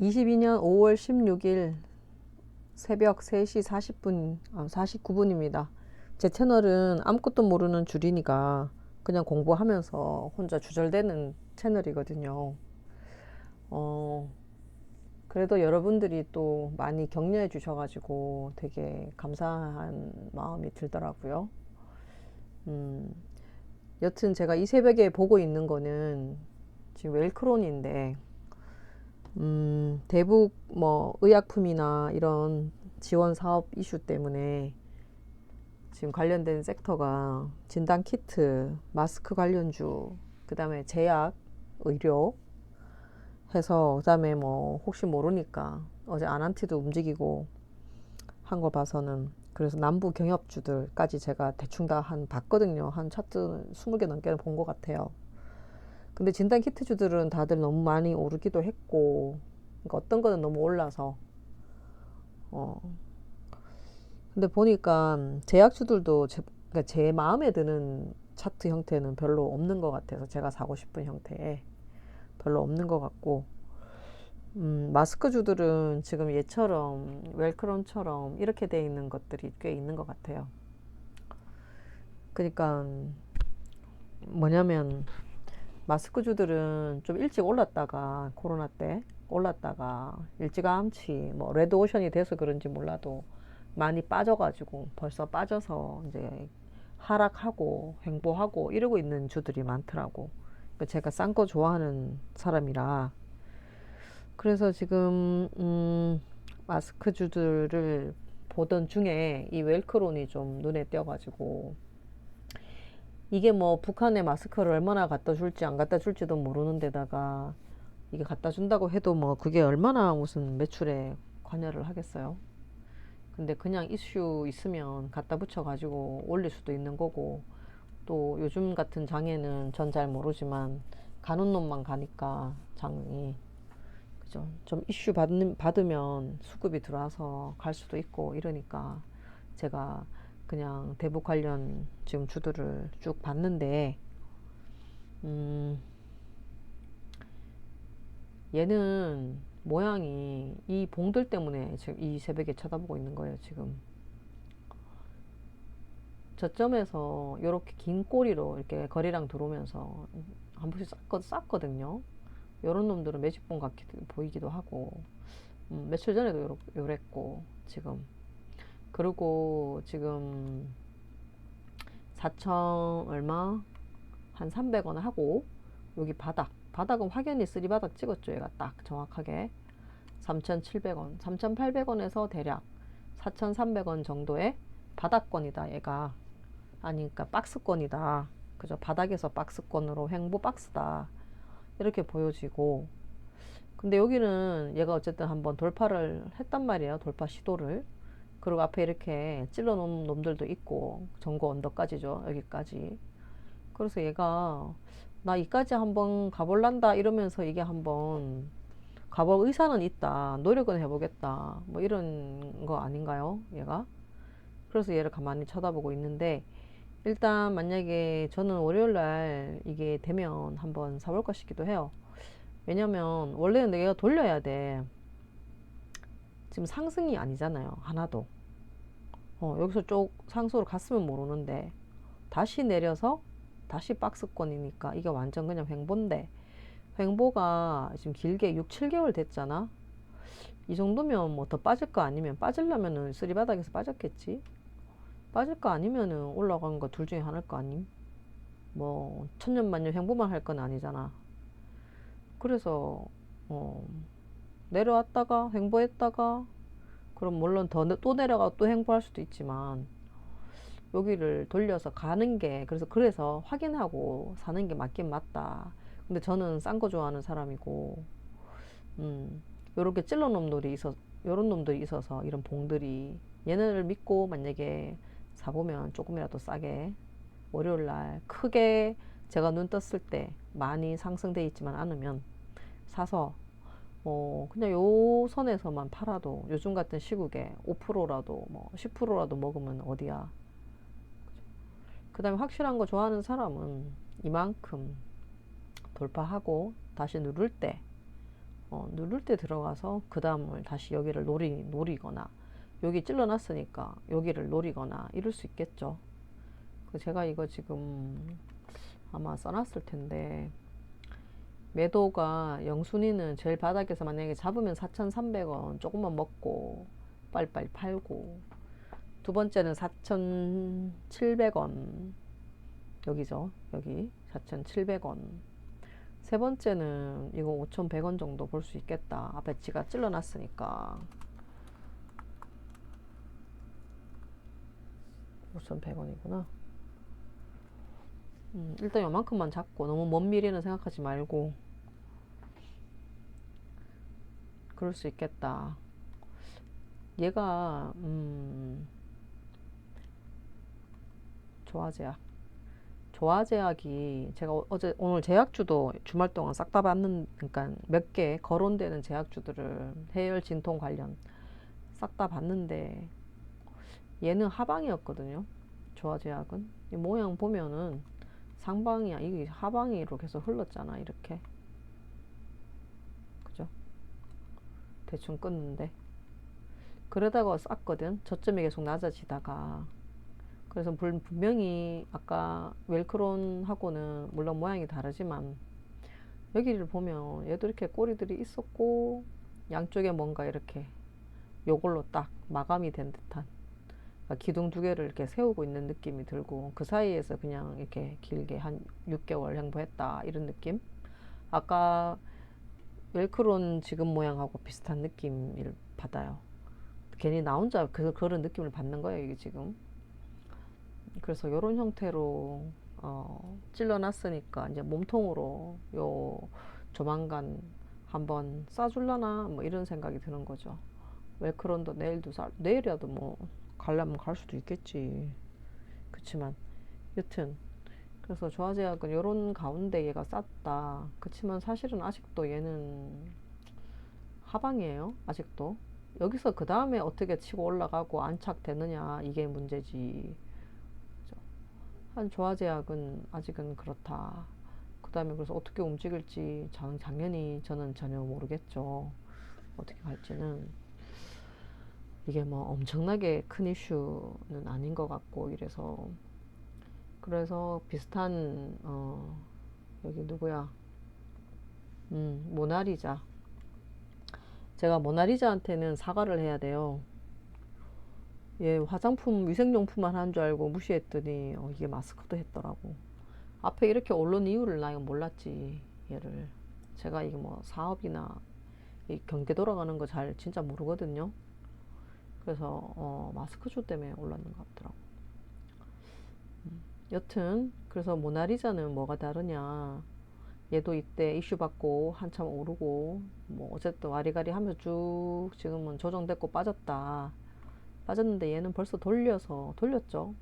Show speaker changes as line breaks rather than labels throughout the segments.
22년 5월 16일 새벽 3시 40분, 아, 49분입니다. 제 채널은 아무것도 모르는 주린이가 그냥 공부하면서 혼자 주절되는 채널이거든요. 어, 그래도 여러분들이 또 많이 격려해 주셔가지고 되게 감사한 마음이 들더라고요. 음, 여튼 제가 이 새벽에 보고 있는 거는 지금 웰크론인데, 음, 대북 뭐 의약품이나 이런 지원 사업 이슈 때문에 지금 관련된 섹터가 진단 키트, 마스크 관련주, 그 다음에 제약, 의료 해서 그 다음에 뭐 혹시 모르니까 어제 아난티도 움직이고 한 거 봐서는 그래서 남부 경협주들까지 제가 대충 다 한 봤거든요. 한 차트 20개 넘게는 본것 같아요. 근데 진단 키트주들은 다들 너무 많이 오르기도 했고 그러니까 어떤 거는 너무 올라서. 어. 근데 보니까 제약주들도 제, 그러니까 제 마음에 드는 차트 형태는 별로 없는 것 같아서 제가 사고 싶은 형태에 별로 없는 것 같고. 음, 마스크주들은 지금 얘처럼 웰크론처럼 이렇게 돼 있는 것들이 꽤 있는 것 같아요. 그러니까 뭐냐면 마스크주들은 좀 일찍 올랐다가 코로나 때 올랐다가 일찌감치 뭐 레드 오션이 돼서 그런지 몰라도 많이 빠져가지고 벌써 빠져서 이제 하락하고 횡보하고 이러고 있는 주들이 많더라고. 그러니까 제가 싼 거 좋아하는 사람이라 그래서 지금 음, 마스크 주들을 보던 중에 이 웰크론이 좀 눈에 띄어가지고 이게 뭐 북한에 마스크를 얼마나 갖다 줄지 안 갖다 줄지도 모르는 데다가 이게 갖다 준다고 해도 뭐 그게 얼마나 무슨 매출에 관여를 하겠어요. 근데 그냥 이슈 있으면 갖다 붙여 가지고 올릴 수도 있는 거고 또 요즘 같은 장에는 전 잘 모르지만 가는 놈만 가니까 장이 그죠 좀 이슈 받는, 받으면 수급이 들어와서 갈 수도 있고 이러니까 제가 그냥 대북 관련 지금 주들을 쭉 봤는데 음 얘는 모양이 이 봉들 때문에 지금 이 새벽에 쳐다보고 있는 거예요 지금. 저점에서 이렇게 긴 꼬리로 이렇게 거리랑 들어오면서 한 번씩 쌌거, 쌌거든요. 요런 놈들은 매직본 같기도 보이기도 하고 음, 며칠 전에도 요랬고 지금 그리고 지금 4천 얼마? 한 300원 하고 여기 바닥. 바닥은 확연히 쓰리 바닥 찍었죠 얘가 딱 정확하게. 3,700원. 3,800원에서 대략 4,300원 정도의 바닥권이다 얘가. 아니니까 박스권이다. 그죠? 바닥에서 박스권으로 횡보 박스다. 이렇게 보여지고. 근데 여기는 얘가 어쨌든 한번 돌파를 했단 말이에요 돌파 시도를 그리고 앞에 이렇게 찔러 놓은 놈들도 있고 전고 언덕까지죠 여기까지. 그래서 얘가 나 이까지 한번 가볼란다. 이러면서 이게 한번 가볼 의사는 있다. 노력은 해보겠다. 뭐 이런 거 아닌가요 얘가? 그래서 얘를 가만히 쳐다보고 있는데 일단 만약에 저는 월요일날 이게 되면 한번 사볼까 싶기도 해요. 왜냐면 원래는 내가 돌려야 돼 지금 상승이 아니잖아요 하나도. 어, 여기서 쭉 상수로 갔으면 모르는데 다시 내려서 다시 박스권이니까 이게 완전 그냥 횡보인데 횡보가 지금 길게 6, 7개월 됐잖아. 이 정도면 뭐 더 빠질 거 아니면 빠질려면은 쓰리바닥에서 빠졌겠지. 빠질 거 아니면은 올라간 거 둘 중에 하나일 거 아님? 뭐 천년만년 횡보만 할 건 아니잖아. 그래서 어 내려왔다가 횡보했다가 그럼 물론 더 또 내려가 또 횡보할 수도 있지만 여기를 돌려서 가는 게 그래서 그래서 확인하고 사는 게 맞긴 맞다. 근데 저는 싼 거 좋아하는 사람이고 음 요렇게 찔러 놈들이 있어 요런 놈들이 있어서 이런 봉들이 얘네를 믿고 만약에 사보면 조금이라도 싸게 월요일 날 크게 제가 눈 떴을 때 많이 상승돼 있지만 않으면 사서 뭐 그냥 요 선에서만 팔아도 요즘 같은 시국에 5%라도 뭐 10%라도 먹으면 어디야 그 다음에 확실한 거 좋아하는 사람은 이만큼 돌파하고 다시 누를 때 어, 누를 때 들어가서 그 다음을 다시 여기를 노리, 노리거나 여기 찔러놨으니까 여기를 노리거나 이럴 수 있겠죠. 그 제가 이거 지금 아마 써놨을 텐데 매도가 영순이는 제일 바닥에서 만약에 잡으면 4,300원 조금만 먹고 빨리빨리 팔고. 두 번째는 4,700원. 여기죠 여기. 4,700원. 세 번째는 이거 5,100원 정도 볼 수 있겠다. 앞에 지가 찔러놨으니까. 5,100원이구나 음, 일단 요만큼만 잡고 너무 먼 미래는 생각하지 말고 그럴 수 있겠다. 얘가 음, 조화제약 조화제약이 제가 어- 어제 오늘 제약주도 주말 동안 싹 다 봤는 그러니까 몇 개 거론되는 제약주들을 해열 진통 관련 싹 다 봤는데 얘는 하방이었거든요. 조화제약은 이 모양 보면은 상방이야. 이게 하방이로 계속 흘렀잖아. 이렇게. 그죠? 대충 끊는데. 그러다가 쌌거든. 저점이 계속 낮아지다가. 그래서 불- 분명히 아까 웰크론하고는 물론 모양이 다르지만 여기를 보면 얘도 이렇게 꼬리들이 있었고 양쪽에 뭔가 이렇게 요걸로 딱 마감이 된 듯한 기둥 두 개를 이렇게 세우고 있는 느낌이 들고 그 사이에서 그냥 이렇게 길게 한 6개월 행보했다 이런 느낌? 아까 웰크론 지금 모양하고 비슷한 느낌을 받아요. 괜히 나 혼자 그, 그런 느낌을 받는 거예요 이게 지금. 그래서 이런 형태로 어, 찔러놨으니까 이제 몸통으로 요 조만간 한번 싸줄라나? 뭐 이런 생각이 드는 거죠. 웰크론도 내일도 사, 내일이라도 뭐 가려면 갈 수도 있겠지. 그치만 여튼 그래서 조화제약은 요런 가운데 얘가 쌌다. 그치만 사실은 아직도 얘는 하방이에요. 아직도 여기서 그 다음에 어떻게 치고 올라가고 안착되느냐 이게 문제지. 한 조화제약은 아직은 그렇다. 그 다음에 그래서 어떻게 움직일지 장, 당연히 저는 전혀 모르겠죠. 어떻게 갈지는. 이게 뭐 엄청나게 큰 이슈는 아닌 것 같고 이래서. 그래서 비슷한 어 여기 누구야? 음 모나리자. 제가 모나리자한테는 사과를 해야 돼요. 얘 화장품 위생용품만 한 줄 알고 무시했더니 어, 이게 마스크도 했더라고. 앞에 이렇게 오른 이유를 나 이거 몰랐지 얘를. 제가 이게 뭐 사업이나 이 경제 돌아가는 거 잘 진짜 모르거든요 그래서 어, 마스크쇼 때문에 올랐는 것 같더라고. 음, 여튼 그래서 모나리자는 뭐가 다르냐? 얘도 이때 이슈 받고 한참 오르고 뭐 어쨌든 와리가리 하면서 쭉 지금은 조정됐고 빠졌다. 빠졌는데 얘는 벌써 돌려서 돌렸죠.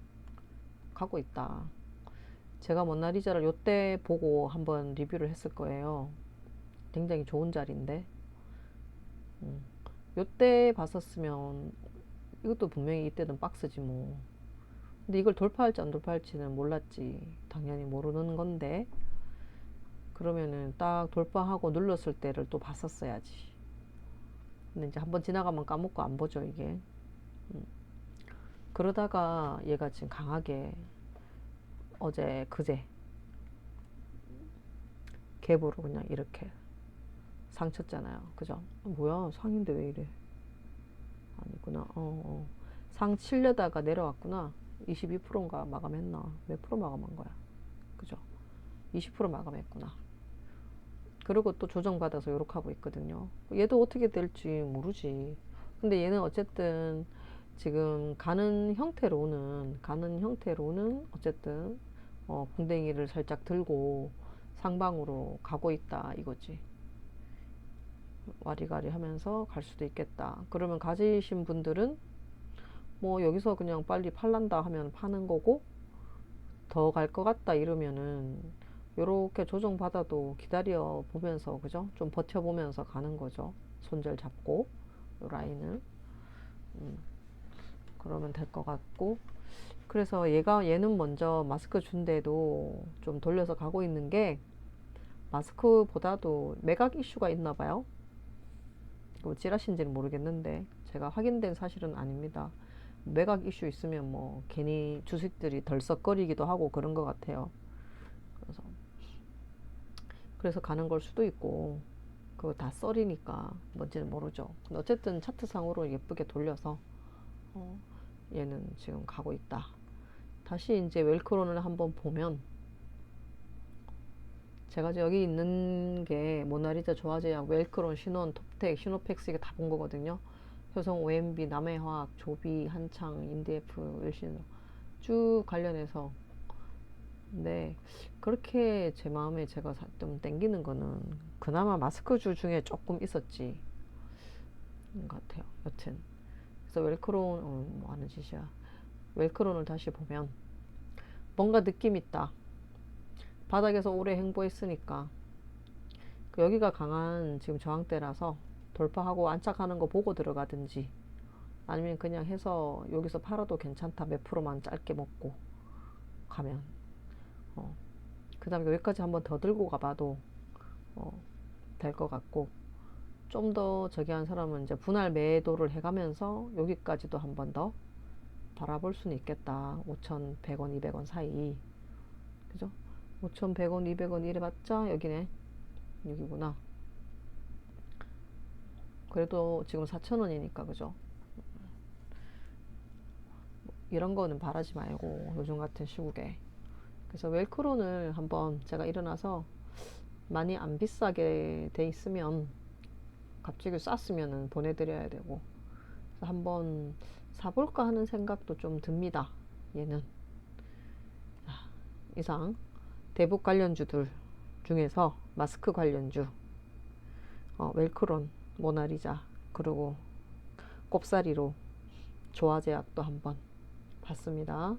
가고 있다. 제가 모나리자를 요때 보고 한번 리뷰를 했을 거예요. 굉장히 좋은 자리인데. 음. 요때 봤었으면 이것도 분명히 이때는 박스지 뭐. 근데 이걸 돌파할지 안 돌파할지는 몰랐지. 당연히 모르는 건데. 그러면은 딱 돌파하고 눌렀을 때를 또 봤었어야지. 근데 이제 한번 지나가면 까먹고 안 보죠, 이게. 음. 그러다가 얘가 지금 강하게 어제, 그제 갭으로 그냥 이렇게 상쳤잖아요. 그죠? 뭐야, 상인데 왜 이래? 아니구나. 어, 어. 상 치려다가 내려왔구나. 22%인가 마감했나? 몇 프로 마감한 거야? 그죠? 20% 마감했구나. 그리고 또 조정받아서 요렇게 하고 있거든요. 얘도 어떻게 될지 모르지. 근데 얘는 어쨌든 지금 가는 형태로는, 가는 형태로는 어쨌든, 어, 궁뎅이를 살짝 들고 상방으로 가고 있다 이거지. 와리가리 하면서 갈 수도 있겠다. 그러면 가지신 분들은 뭐 여기서 그냥 빨리 팔란다 하면 파는 거고 더 갈 것 같다 이러면은 요렇게 조정 받아도 기다려 보면서 그죠? 좀 버텨 보면서 가는 거죠. 손절 잡고 요 라인을 음, 그러면 될 것 같고 그래서 얘가 얘는 먼저 마스크 준데도 좀 돌려서 가고 있는 게 마스크보다도 매각 이슈가 있나 봐요. 뭐 찌라신지는 모르겠는데 제가 확인된 사실은 아닙니다. 매각 이슈 있으면 뭐 괜히 주식들이 덜썩거리기도 하고 그런 것 같아요. 그래서 그래서 가는 걸 수도 있고 그거 다 썰이니까 뭔지는 모르죠. 어쨌든 차트상으로 예쁘게 돌려서 어, 얘는 지금 가고 있다. 다시 이제 웰크론을 한번 보면 제가 여기 있는 게 모나리자 조화제약, 웰크론, 신원, 톱 텍, 시노펙스 이게 다 본 거거든요. 효성, OMB, 남해화학, 조비, 한창, 인디에프, 일신 쭉 관련해서 네 그렇게 제 마음에 제가 사- 좀 땡기는 거는 그나마 마스크주 중에 조금 있었지 것 같아요. 여튼 그래서 웰크론 어, 뭐 하는 짓이야. 웰크론을 다시 보면 뭔가 느낌 있다. 바닥에서 오래 행보했으니까 그 여기가 강한 지금 저항대라서 돌파하고 안착하는 거 보고 들어가든지 아니면 그냥 해서 여기서 팔아도 괜찮다. 몇 프로만 짧게 먹고 가면. 어. 그 다음에 여기까지 한번 더 들고 가봐도 어, 될 것 같고. 좀 더 저기 한 사람은 이제 분할 매도를 해가면서 여기까지도 한번 더 바라볼 수는 있겠다. 5,100원 200원 사이. 그죠? 5,100원 200원 이래봤자 여기네. 여기구나 그래도 지금 4,000원이니까 그죠? 이런 거는 바라지 말고 요즘 같은 시국에. 그래서 웰크론을 한번 제가 일어나서 많이 안 비싸게 돼 있으면 갑자기 쌌으면은 보내드려야 되고 한번 사볼까 하는 생각도 좀 듭니다 얘는. 자, 이상 대북 관련주들 중에서 마스크 관련주 어, 웰크론 모나리자 그리고 꼽사리로 조화제약도 한번 봤습니다.